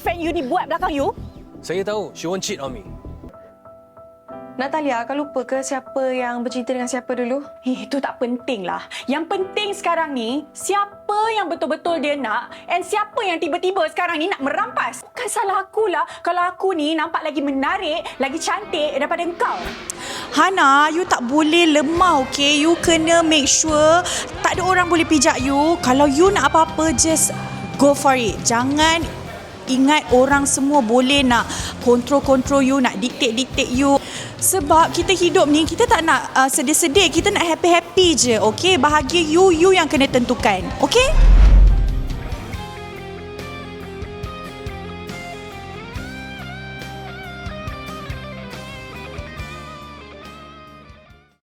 girlfriend you ni buat belakang you? Saya tahu, she won't cheat on me. Natalia, kau lupa ke siapa yang bercinta dengan siapa dulu? Eh, itu tak penting lah. Yang penting sekarang ni, siapa yang betul-betul dia nak and siapa yang tiba-tiba sekarang ni nak merampas. Bukan salah aku lah kalau aku ni nampak lagi menarik, lagi cantik daripada engkau. Hana, you tak boleh lemah, okay? You kena make sure tak ada orang boleh pijak you. Kalau you nak apa-apa, just go for it. Jangan ingat orang semua boleh nak kontrol-kontrol you, nak dictate-dictate you. Sebab kita hidup ni, kita tak nak uh, sedih-sedih. Kita nak happy-happy je, okay? Bahagia you, you yang kena tentukan, okay?